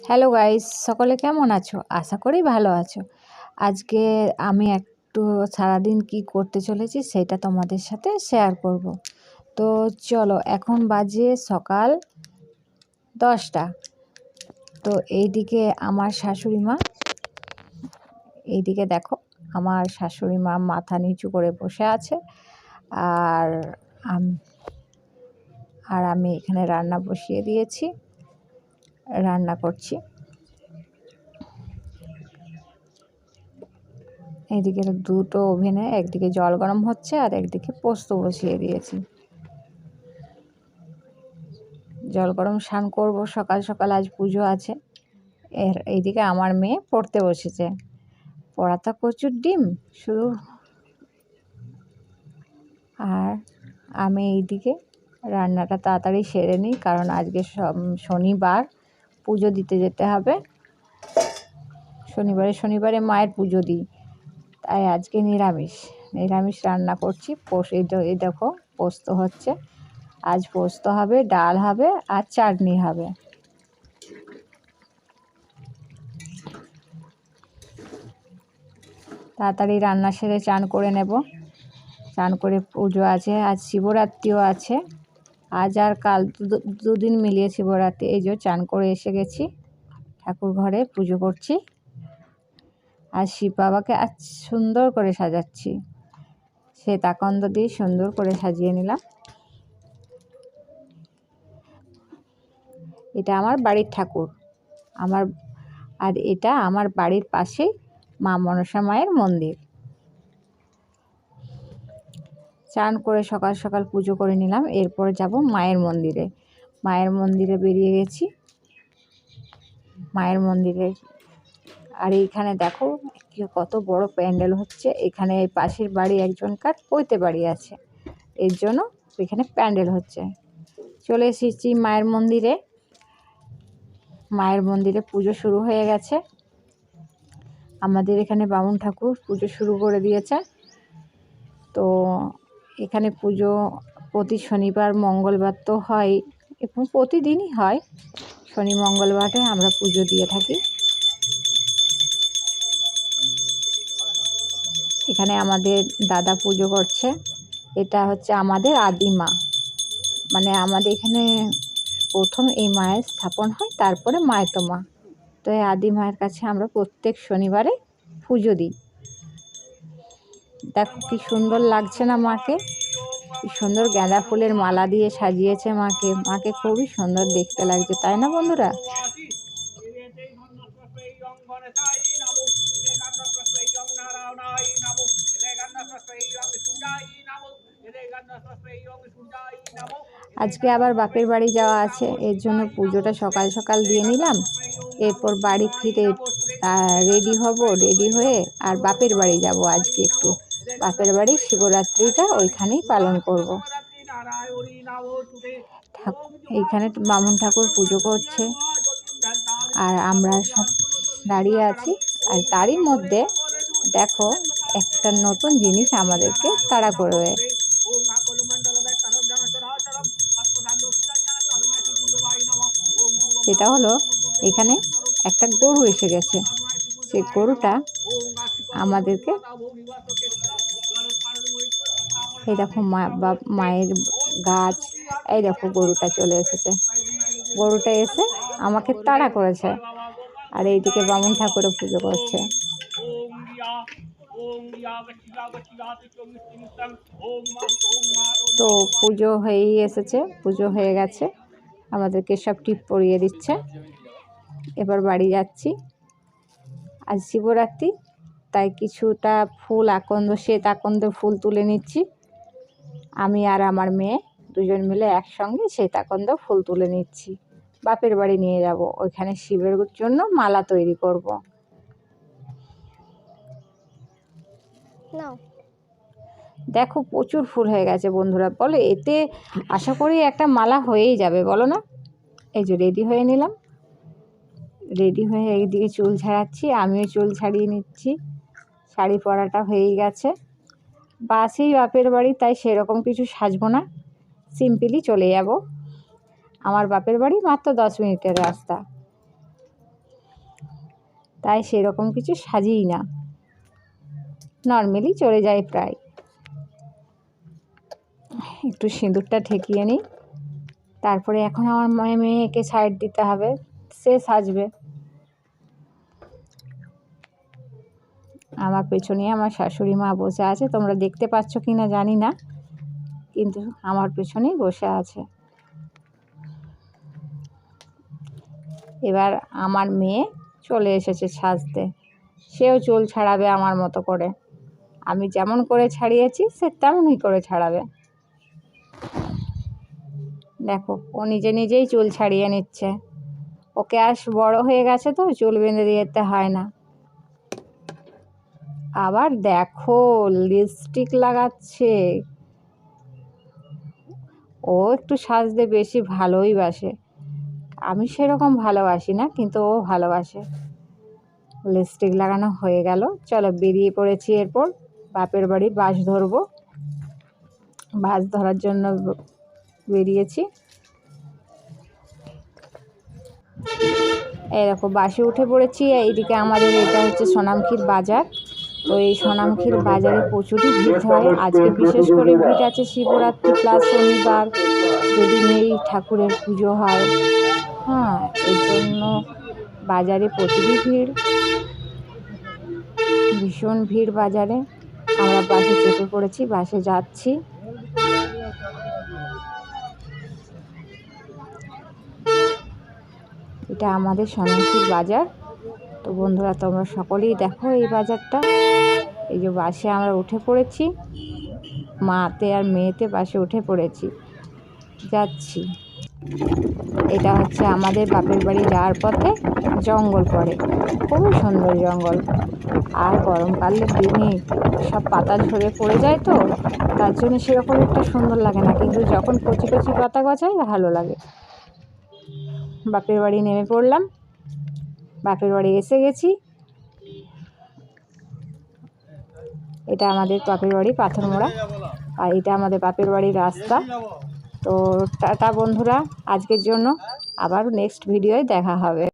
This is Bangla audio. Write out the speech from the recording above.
হ্যালো গাইস সকলে কেমন আছো? আশা করি ভালো আছো। আজকে আমি একটু সারাদিন কি করতে চলেছি সেটা তোমাদের সাথে শেয়ার করব। তো চলো, এখন বাজে সকাল দশটা। তো এইদিকে আমার শাশুড়ি মা, এইদিকে দেখো, আমার শাশুড়ি মা মাথা নিচু করে বসে আছে। আর আর আমি এখানে রান্না বসিয়ে দিয়েছি। রান্না করছি। এইদিকে দুটো ওভেনে, একদিকে জল গরম হচ্ছে আর একদিকে পোস্ত বসিয়ে দিয়েছি। জল গরম স্নান করব, সকাল সকাল আজ পুজো আছে। এর এইদিকে আমার মেয়ে পড়তে বসেছে। পড়াটা প্রচুর ডিম, শুধু আর আমি এইদিকে রান্নাটা তাড়াতাড়ি সেরে নিই, কারণ আজকে শনিবার। পুজো দিতে যেতে হবে। শনিবারে শনিবারে মায়ের পুজো দিই। তাই আজকে নিরামিষ। নিরামিষ রান্না করছি। পোষ, এই দেখো, পোস্ত হচ্ছে। আজ পোস্ত হবে, ডাল হবে, আর চাটনি হবে। তাড়াতাড়ি রান্না সেরে চান করে নেব। চান করে পুজো আছে, আজ শিবরাত্রিও আছে। আজ আর কাল দুদিন মিলিয়ে শিবরাত্রি এই যে চান করে এসে গেছি। ঠাকুর ঘরে পুজো করছি। আর শিব বাবাকে আজ সুন্দর করে সাজাচ্ছি। সে তাকন্দ দিয়ে সুন্দর করে সাজিয়ে নিলাম। এটা আমার বাড়ির ঠাকুর। আমার, আর এটা আমার বাড়ির পাশেই মা মনসা মায়ের মন্দির। চান করে সকাল সকাল পুজো করে নিলাম। এরপর যাব মায়ের মন্দিরে। মায়ের মন্দিরে বেরিয়ে গেছি। মায়ের মন্দিরে। আর এইখানে দেখো কত বড় প্যান্ডেল হচ্ছে। এখানে পাশের বাড়ি একজনকার পৈতে বাড়ি আছে। এর জন্য এখানে প্যান্ডেল হচ্ছে। চলে এসেছি মায়ের মন্দিরে। মায়ের মন্দিরে পুজো শুরু হয়ে গেছে। আমাদের এখানে বামুন ঠাকুর পুজো শুরু করে দিয়েছে। তো এখানে পুজো প্রতি শনিবার, মঙ্গলবার তো হয়, এবং প্রতিদিনই হয়। শনি, মঙ্গলবারে আমরা পুজো দিয়ে থাকি। এখানে আমাদের দাদা পুজো করছে। এটা হচ্ছে আমাদের আদি মা। মানে আমাদের এখানে প্রথম এই মায়ের স্থাপন হয়, তারপরে মায়তো মা। তো এই আদি মায়ের কাছে আমরা প্রত্যেক শনিবারে পুজো দিই। দেখো, কি সুন্দর লাগছে না মাকে? সুন্দর গাঁদা ফুলের মালা দিয়ে সাজিয়েছে মাকে। মাকে খুবই সুন্দর দেখতে লাগছে, তাই না বন্ধুরা? আজকে আবার বাপের বাড়ি যাওয়া আছে, এর জন্য পুজোটা সকাল সকাল দিয়ে নিলাম। এরপর বাড়ি ফিরে রেডি হব, রেডি হয়ে আর বাপের বাড়ি যাব আজকে একটু। বাপের বাড়ি শিবরাত্রিটা ওইখানেই পালন করব। এইখানে বামুন ঠাকুর পুজো করছে। আর আমরা সব দাঁড়িয়ে আছি। আর তারই মধ্যে দেখো, একটা নতুন জিনিস আমাদেরকে তাড়া করবে। সেটা হলো, এখানে একটা গরু এসে গেছে। সেই গরুটা আমাদেরকে এই দেখো মা মায়ের গাছ, এই দেখো গরুটা চলে এসেছে। গরুটা এসে আমাকে তাড়া করেছে আর এইদিকে বামুন ঠাকুরে পুজো করছে। তো পুজো হয়েই এসেছে, পুজো হয়ে গেছে। আমাদেরকে সব টিপ পরিয়ে দিচ্ছে। এবার বাড়ি যাচ্ছি। আজ শিবরাত্রি, তাই কিছুটা ফুল আকন্দ, শ্বেত আকন্দ ফুল তুলে নিচ্ছি। আমি আর আমার মেয়ে দুজন মিলে একসঙ্গে শ্বেত আকন্দ ফুল তুলে নিচ্ছি। বাপের বাড়ি নিয়ে যাব। ওইখানে শিবের জন্য মালা তৈরি করব। দেখো প্রচুর ফুল হয়ে গেছে বন্ধুরা। বলো এতে আশা করি একটা মালা হয়েই যাবে। বলো না? এই যে রেডি হয়ে নিলাম। রেডি হয়ে একদিকে চুল ছাড়াচ্ছি আমিও চুল ছাড়িয়ে নিচ্ছি। শাড়ি পরাটা হয়েই গেছে। বাসেই বাপের বাড়ি, তাই সেরকম কিছু সাজবো না। সিম্পলি চলে যাব। আমার বাপের বাড়ি মাত্র দশ মিনিটের রাস্তা। তাই সেরকম কিছু সাজিই না। নর্মালি চলে যায় প্রায়। একটু সিঁদুরটা ঠেকিয়ে নিই। তারপরে এখন আমার মেয়ে মেয়েকে সাইড দিতে হবে। সে সাজবে। আমার পেছনে আমার শাশুড়ি মা বসে আছে। তোমরা দেখতে পাচ্ছ কি না জানি না, কিন্তু আমার পেছনেই বসে আছে। এবার আমার মেয়ে চলে এসেছে সাজতে। সেও চুল ছাড়াবে আমার মতো করে। আমি যেমন করে ছাড়িয়েছি, সে তেমনই করে ছাড়াবে। দেখো, ও নিজে নিজেই চুল ছাড়িয়ে নিচ্ছে। ওকে আস বড় হয়ে গেছে তো, চুল বেঁধে দিতে হয় না। আবার দেখো লিপস্টিক লাগাচ্ছে। ও একটু সাজতে বেশি ভালোই বাসে। আমি সেরকম ভালোবাসি না, কিন্তু ও ভালোবাসে। লিপস্টিক লাগানো হয়ে গেল। চলো বেরিয়ে পড়েছি এরপর। বাপের বাড়ি বাস ধরবো। বাস ধরার জন্য বেরিয়েছি। দেখো, বাসে উঠে পড়েছি। এইদিকে আমাদের এটা হচ্ছে সোনামখির বাজার। তো এই সোনামখির বাজারে প্রচুরই ভিড় হয়। আজকে বিশেষ করে ভিড় আছে শিবরাত্রি প্লাস শনিবার। যেদিন এই ঠাকুরের পুজো হয়। হ্যাঁ এই জন্য বাজারে প্রচুরই ভিড়। ভীষণ ভিড় বাজারে। আমরা বাসে চেপে পড়েছি, বাসে যাচ্ছি। এটা আমাদের সোনামুখীর বাজার। তো বন্ধুরা, তোমরা সকলেই দেখো এই বাজারটা। এই যে বাসে আমরা উঠে পড়েছি। মাতে আর মেয়েতে বাসে উঠে পড়েছি। যাচ্ছি। এটা হচ্ছে আমাদের বাপের বাড়ি যাওয়ার পথে জঙ্গল পড়ে। খুবই সুন্দর জঙ্গল। আর গরমকালের দিনে সব পাতা ঝরে পড়ে যায় তো। তার জন্য সেরকম একটা সুন্দর লাগে না। কিন্তু যখন কচি কচি পাতা গছায় ভালো লাগে। বাপের বাড়ি নেমে পড়লাম। বাপের বাড়ি এসে গেছি। এটা আমাদের বাপের বাড়ি, পাথর পাথরমোড়া আর এটা আমাদের বাপের বাড়ির রাস্তা। তো টাটা বন্ধুরা, আজকের জন্য আবার নেক্সট ভিডিওয় দেখা হবে।